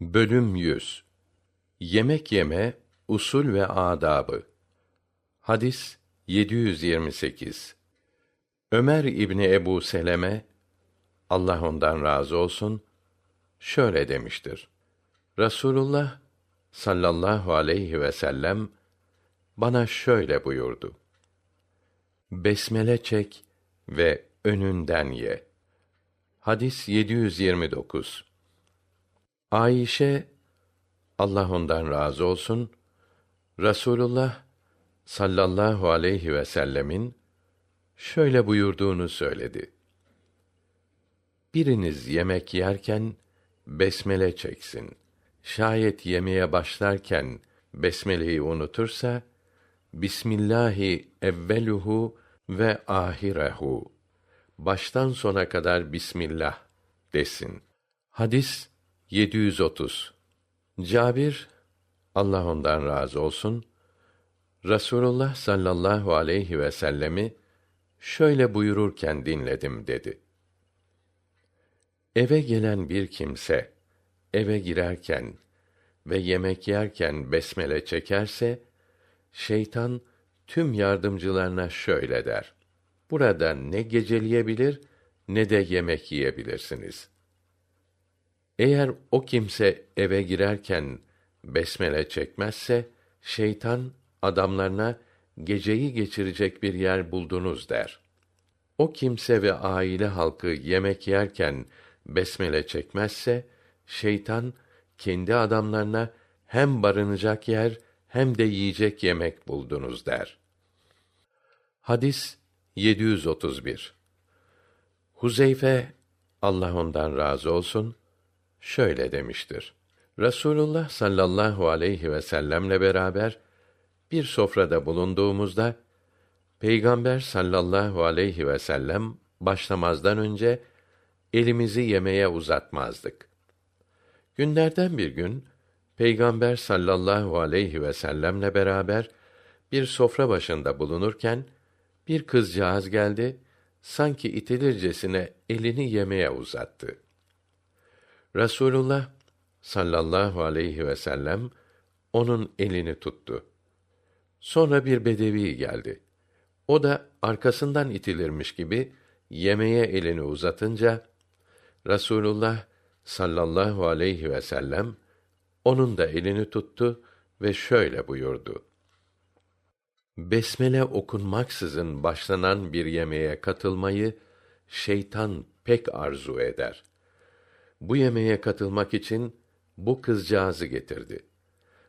Bölüm 100 Yemek yeme usul ve adabı. Hadis 728. Ömer İbni Ebu Seleme Allah ondan razı olsun şöyle demiştir. Rasulullah sallallahu aleyhi ve sellem bana şöyle buyurdu. Besmele çek ve önünden ye. Hadis 729. Ayşe Allah ondan razı olsun Rasulullah sallallahu aleyhi ve sellemin şöyle buyurduğunu söyledi. Biriniz yemek yerken besmele çeksin. Şayet yemeğe başlarken besmeleyi unutursa Bismillahi evveluhu ve ahirehu. Baştan sona kadar Bismillah desin. Hadis 730. Cabir Allah ondan razı olsun Rasulullah sallallahu aleyhi ve sellemi şöyle buyururken dinledim dedi. Eve gelen bir kimse eve girerken ve yemek yerken besmele çekerse şeytan tüm yardımcılarına şöyle der: Burada ne geceleyebilir ne de yemek yiyebilirsiniz. Eğer o kimse eve girerken besmele çekmezse şeytan adamlarına geceyi geçirecek bir yer buldunuz der. O kimse ve aile halkı yemek yerken besmele çekmezse şeytan kendi adamlarına hem barınacak yer hem de yiyecek yemek buldunuz der. Hadis 731. Huzeyfe Allah ondan razı olsun şöyle demiştir. Resulullah sallallahu aleyhi ve sellemle beraber bir sofrada bulunduğumuzda Peygamber sallallahu aleyhi ve sellem başlamazdan önce elimizi yemeğe uzatmazdık. Günlerden bir gün Peygamber sallallahu aleyhi ve sellemle beraber bir sofra başında bulunurken bir kızcağız geldi, sanki itilircesine elini yemeğe uzattı. Rasulullah sallallahu aleyhi ve sellem onun elini tuttu. Sonra bir bedevi geldi. O da arkasından itilirmiş gibi yemeğe elini uzatınca Rasulullah sallallahu aleyhi ve sellem onun da elini tuttu ve şöyle buyurdu. Besmele okunmaksızın başlanan bir yemeğe katılmayı şeytan pek arzu eder. Bu yemeğe katılmak için bu kızcağızı getirdi.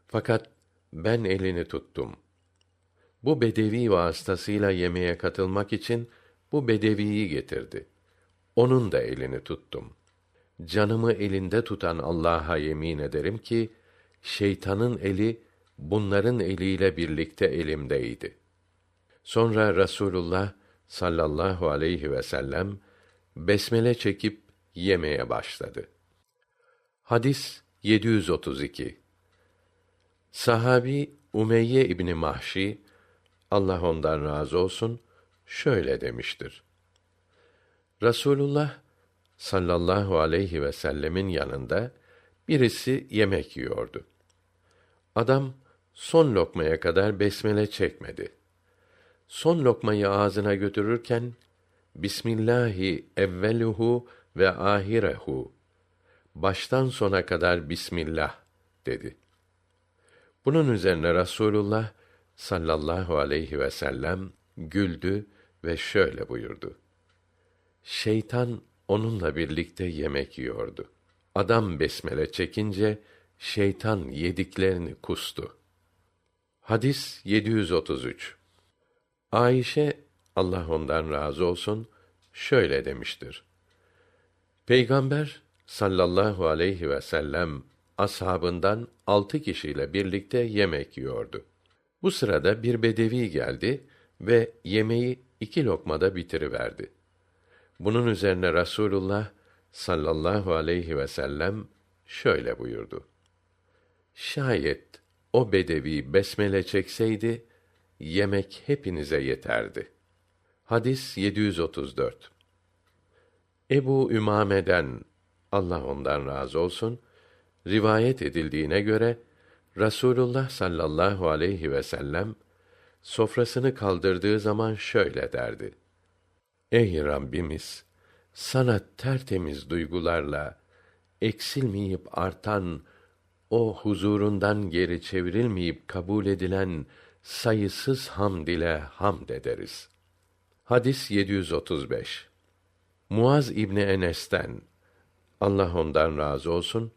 Fakat ben elini tuttum. Bu bedevi vasıtasıyla yemeğe katılmak için bu bedeviyi getirdi. Onun da elini tuttum. Canımı elinde tutan Allah'a yemin ederim ki şeytanın eli bunların eliyle birlikte elimdeydi. Sonra Rasulullah sallallahu aleyhi ve sellem besmele çekip yemeye başladı. Hadis 732. Sahabi Umeyye İbni Mahşi Allah ondan razı olsun şöyle demiştir. Rasulullah sallallahu aleyhi ve sellemin yanında birisi yemek yiyordu. Adam son lokmaya kadar besmele çekmedi. Son lokmayı ağzına götürürken Bismillahi evveluhu ve ahirehu baştan sona kadar bismillah dedi. Bunun üzerine Rasulullah sallallahu aleyhi ve sellem güldü ve şöyle buyurdu. Şeytan onunla birlikte yemek yiyordu. Adam besmele çekince şeytan yediklerini kustu. Hadis 733. Ayşe Allah ondan razı olsun şöyle demiştir. Peygamber sallallahu aleyhi ve sellem ashabından altı kişiyle birlikte yemek yiyordu. Bu sırada bir bedevi geldi ve yemeği iki lokmada bitiriverdi. Bunun üzerine Rasulullah sallallahu aleyhi ve sellem şöyle buyurdu. Şayet o bedevi besmele çekseydi yemek hepinize yeterdi. Hadis 734. Ebu Ümame'den Allah ondan razı olsun Rivayet edildiğine göre Rasulullah sallallahu aleyhi ve sellem sofrasını kaldırdığı zaman şöyle derdi: Ey Rabbimiz, sana tertemiz duygularla eksilmeyip artan o huzurundan geri çevrilmeyip kabul edilen sayısız hamd ile hamd ederiz. Hadis 735. Muaz İbni Enes'ten Allah ondan razı olsun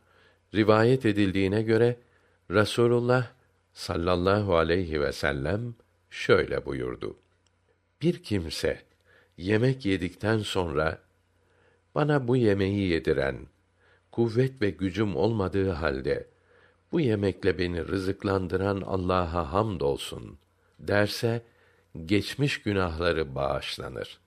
rivayet edildiğine göre Rasulullah sallallahu aleyhi ve sellem şöyle buyurdu. Bir kimse yemek yedikten sonra bana bu yemeği yediren kuvvet ve gücüm olmadığı halde bu yemekle beni rızıklandıran Allah'a hamd olsun derse geçmiş günahları bağışlanır.